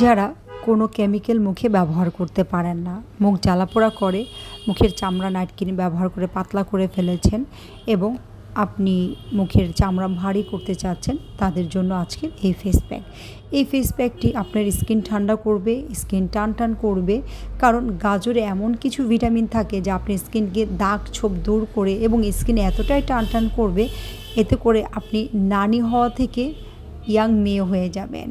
যারা কোনো কেমিক্যাল মুখে ব্যবহার করতে পারেন না। মুখ জ্বালাপোড়া করে, মুখের চামড়া নাইটকিন ব্যবহার করে পাতলা করে ফেলেছেন এবং আপনি মুখের চামড়া ভারী করতে চাচ্ছেন, তাদের জন্য আজকের এই ফেস প্যাক এই ফেস প্যাকটি আপনার স্কিন ঠান্ডা করবে স্কিন টান টান করবে, কারণ গাজরে এমন কিছু ভিটামিন থাকে যা আপনার স্কিনকে দাগ ছোপ দূর করে এবং স্কিন এতটাই টান টান করবে, এতে করে আপনি নানি হওয়া থেকে ইয়াং মেয়ে হয়ে যাবেন।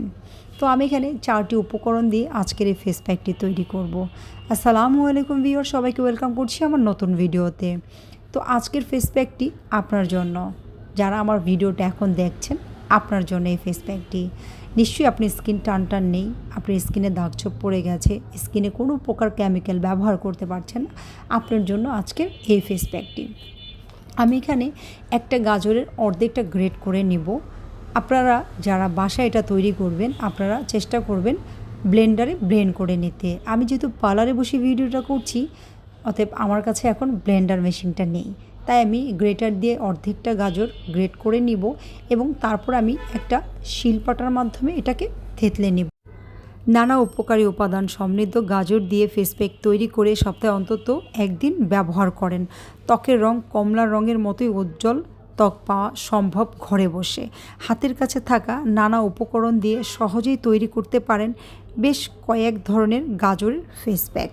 তো আমি এখানে চারটি উপকরণ দিয়ে আজকের এই ফেস প্যাকটি তৈরি করব। আসসালামু আলাইকুম ভিউয়ার সবাইকে ওয়েলকাম করছি আমার নতুন ভিডিওতে তো আজকের ফেস প্যাকটি আপনার জন্য। যারা আমার ভিডিওটা এখন দেখছেন, আপনার জন্য এই ফেস প্যাকটি নিশ্চয়ই আপনি স্কিন টান টান নেই, আপনার স্কিনে দাগ ছোপ পড়ে গেছে স্কিনে কোনো প্রকার কেমিক্যাল ব্যবহার করতে পারছেন না, আপনার জন্য আজকের এই ফেস প্যাকটি আমি এখানে একটা গাজরের অর্ধেকটা গ্রেড করে নিব। আপনারা যারা বাসায় এটা তৈরি করবেন, আপনারা চেষ্টা করবেন ব্লেন্ডারে ব্লেন্ড করে নিতে। আমি যেহেতু পার্লারে বসে ভিডিওটা করছি, অতএব আমার কাছে এখন ব্লেন্ডার মেশিনটা নেই। তাই আমি গ্রেটার দিয়ে অর্ধেকটা গাজর গ্রেট করে নিব এবং তারপর আমি একটা শিলপাটার মাধ্যমে এটাকে থেতলে নিব। নানা উপকারী উপাদান সমৃদ্ধ গাজর দিয়ে ফেস প্যাক তৈরি করে সপ্তাহে অন্তত একদিন ব্যবহার করেন। ত্বকের রং কমলা রঙের মতোই উজ্জ্বল ত্বক পাওয়া সম্ভব ঘরে বসে। হাতের কাছে থাকা নানা উপকরণ দিয়ে সহজেই তৈরি করতে পারেন বেশ কয়েক ধরনের গাজরের ফেস প্যাক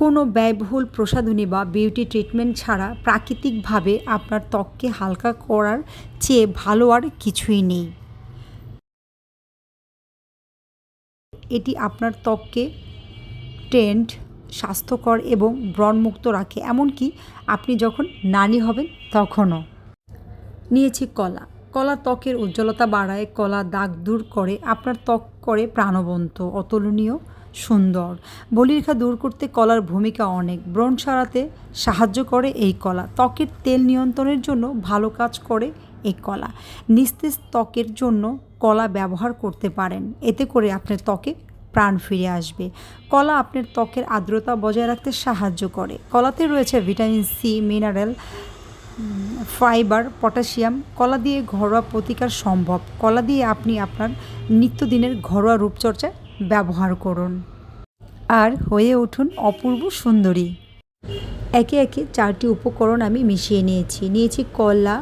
কোনো ব্যয়বহুল প্রসাধনী বা বিউটি ট্রিটমেন্ট ছাড়া প্রাকৃতিকভাবে আপনার ত্বককে হালকা করার চেয়ে ভালো আর কিছুই নেই। এটি আপনার ত্বককে ট্রেন্ড স্বাস্থ্যকর এবং ব্রণমুক্ত রাখে। এমনকি আপনি যখন নানি হবেন, তখনও। নিয়েছি কলা। কলা ত্বকের উজ্জ্বলতা বাড়ায়, কলা দাগ দূর করে, আপনার ত্বক করে প্রাণবন্ত, অতুলনীয়, সুন্দর। বলিরেখা দূর করতে কলার ভূমিকা অনেক। ব্রণ সারাতে সাহায্য করে এই কলা। ত্বকের তেল নিয়ন্ত্রণের জন্য ভালো কাজ করে এই কলা। নিস্তেজ ত্বকের জন্য কলা ব্যবহার করতে পারেন। এতে করে আপনার ত্বকে প্রাণ ফিরে আসবে। কলা আপনার ত্বকের আর্দ্রতা বজায় রাখতে সাহায্য করে। কলাতে রয়েছে vitamin C mineral fibre potassium কলা দিয়ে ঘরোয়া প্রতিকার সম্ভব। কলা দিয়ে আপনি আপনার নিত্যদিনের ঘরোয়া রূপচর্চা ব্যবহার করুন। আর হয়ে উঠুন অপূর্ব সুন্দরী। একে একে চারটি উপকরণ আমি মিশিয়ে নিয়েছি। নিয়েছি কলা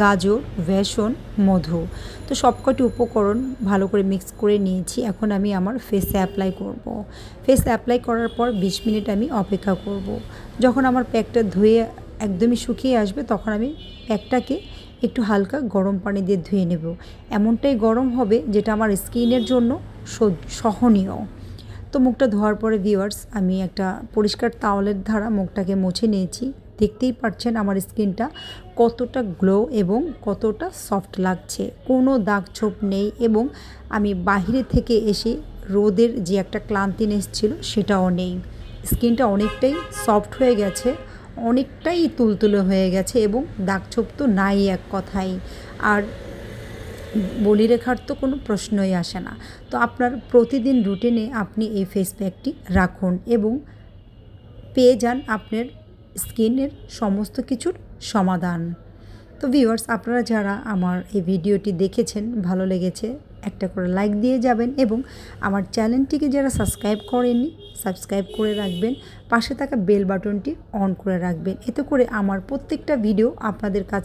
গাজর, বেসন, মধু। তো সবকটি উপকরণ ভালো করে মিক্স করে নিয়েছি। এখন আমি আমার ফেসে অ্যাপ্লাই করব। ফেস অ্যাপ্লাই করার পর বিশ মিনিট আমি অপেক্ষা করব। যখন আমার প্যাকটা ধুয়ে একদমই শুকিয়ে আসবে, তখন আমি প্যাকটাকে একটু হালকা গরম পানি দিয়ে ধুয়ে নেব। এমনটাই গরম হবে যেটা আমার স্কিনের জন্য সহনীয়। তো মুখটা ধোয়ার পরে ভিওয়ার্স আমি একটা পরিষ্কার তাওয়ালের ধারা মুখটাকে মুছে নিয়েছি। দেখতেই পাচ্ছেন আমার স্কিনটা কতটা গ্লো এবং কতটা সফট লাগছে। কোনো দাগ ছোপ নেই এবং আমি বাহিরে থেকে এসে রোদের যে একটা ক্লান্তিনেস ছিল সেটাও নেই। স্কিনটা অনেকটাই সফট হয়ে গেছে, অনেকটাই তুলতুলে হয়ে গেছে এবং দাগ ছোপ তো নাই এক কথাই আর বলিরেখার তো কোনো প্রশ্নই আসে না। তো আপনার প্রতিদিন রুটিনে আপনি এই ফেস প্যাকটি রাখুন এবং পেয়ে যান আপনার স্কিনের সমস্ত কিছুর সমাধান। তো ভিউয়ার্স, আপনারা যারা আমার এই ভিডিওটি দেখেছেন, ভালো লেগেছে, একটা করে লাইক দিয়ে যাবেন এবং আমার চ্যানেলটিকে যারা সাবস্ক্রাইব করেননি, সাবস্ক্রাইব করে রাখবেন, পাশে থাকা বেল বাটনটি অন করে রাখবেন। এতে করে আমার প্রত্যেকটা ভিডিও আপনাদের কাছে